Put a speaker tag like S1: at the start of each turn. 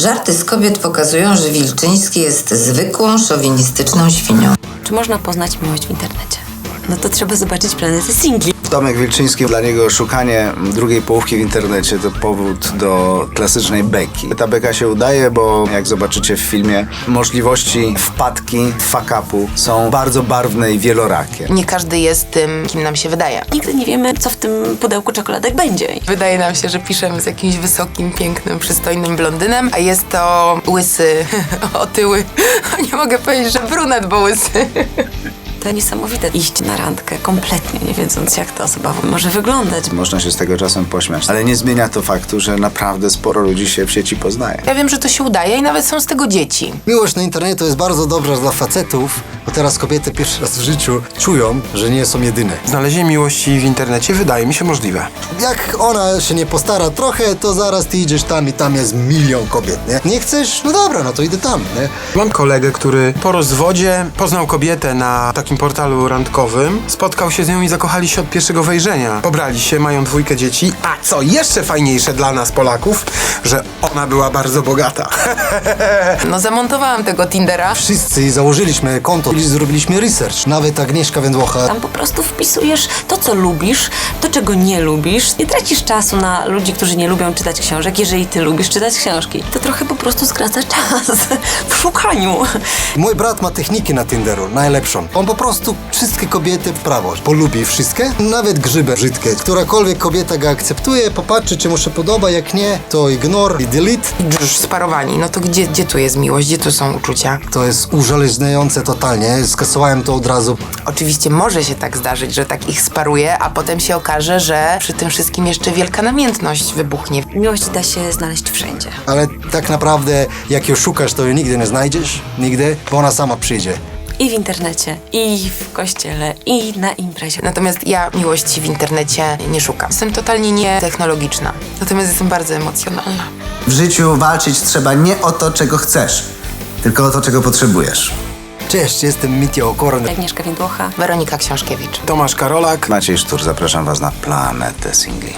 S1: Żarty z kobiet pokazują, że Wilczyński jest zwykłą, szowinistyczną świnią.
S2: Czy można poznać miłość w internecie? No to trzeba zobaczyć planetę singli.
S3: Tomek Wilczyński, dla niego szukanie drugiej połówki w internecie to powód do klasycznej beki. Ta beka się udaje, bo jak zobaczycie w filmie, możliwości wpadki, fuck-upu są bardzo barwne i wielorakie.
S4: Nie każdy jest tym, kim nam się wydaje.
S2: Nigdy nie wiemy, co w tym pudełku czekoladek będzie.
S4: Wydaje nam się, że piszemy z jakimś wysokim, pięknym, przystojnym blondynem, a jest to łysy, otyły. Nie mogę powiedzieć, że brunet, bo łysy.
S2: To niesamowite iść na randkę kompletnie nie wiedząc, jak ta osoba może wyglądać.
S3: Można się z tego czasem pośmiać, ale nie zmienia to faktu, że naprawdę sporo ludzi się w sieci poznaje.
S4: Ja wiem, że to się udaje i nawet są z tego dzieci.
S5: Miłość na internecie to jest bardzo dobra dla facetów, bo teraz kobiety pierwszy raz w życiu czują, że nie są jedyne.
S6: Znalezienie miłości w internecie wydaje mi się możliwe.
S5: Jak ona się nie postara trochę, to zaraz ty idziesz tam i tam jest milion kobiet, nie? Nie chcesz? No dobra, no to idę tam, nie?
S6: Mam kolegę, który po rozwodzie poznał kobietę na takim portalu randkowym, spotkał się z nią i zakochali się od pierwszego wejrzenia. Pobrali się, mają dwójkę dzieci, a co jeszcze fajniejsze dla nas Polaków, że ona była bardzo bogata.
S4: No zamontowałam tego Tindera.
S5: Wszyscy założyliśmy konto i zrobiliśmy research. Nawet Agnieszka Wędłocha.
S2: Tam po prostu wpisujesz to, co lubisz, to, czego nie lubisz. Nie tracisz czasu na ludzi, którzy nie lubią czytać książek, jeżeli ty lubisz czytać książki. To trochę po prostu skraca czas w szukaniu.
S5: Mój brat ma techniki na Tinderu, najlepszą. On po prostu wszystkie kobiety w prawo. Polubi wszystkie, nawet grzyby brzydkie. Którakolwiek kobieta go akceptuje, popatrzy, czy mu się podoba, jak nie, to ignore i delete.
S4: Już sparowani. No to gdzie, gdzie tu jest miłość? Gdzie tu są uczucia?
S5: To jest uzależniające totalnie. Skasowałem to od razu.
S4: Oczywiście może się tak zdarzyć, że tak ich sparuje, a potem się okaże, że przy tym wszystkim jeszcze wielka namiętność wybuchnie.
S2: Miłość da się znaleźć wszędzie.
S5: Ale tak naprawdę, jak ją szukasz, to ją nigdy nie znajdziesz. Nigdy, bo ona sama przyjdzie.
S2: I w internecie, i w kościele, i na imprezie.
S4: Natomiast ja miłości w internecie nie szukam. Jestem totalnie nietechnologiczna. Natomiast jestem bardzo emocjonalna.
S7: W życiu walczyć trzeba nie o to, czego chcesz, tylko o to, czego potrzebujesz.
S5: Cześć, jestem Mitya Okorn.
S2: Agnieszka Więdłocha.
S4: Weronika Książkiewicz.
S6: Tomasz Karolak.
S3: Maciej Sztur, zapraszam Was na planetę singli.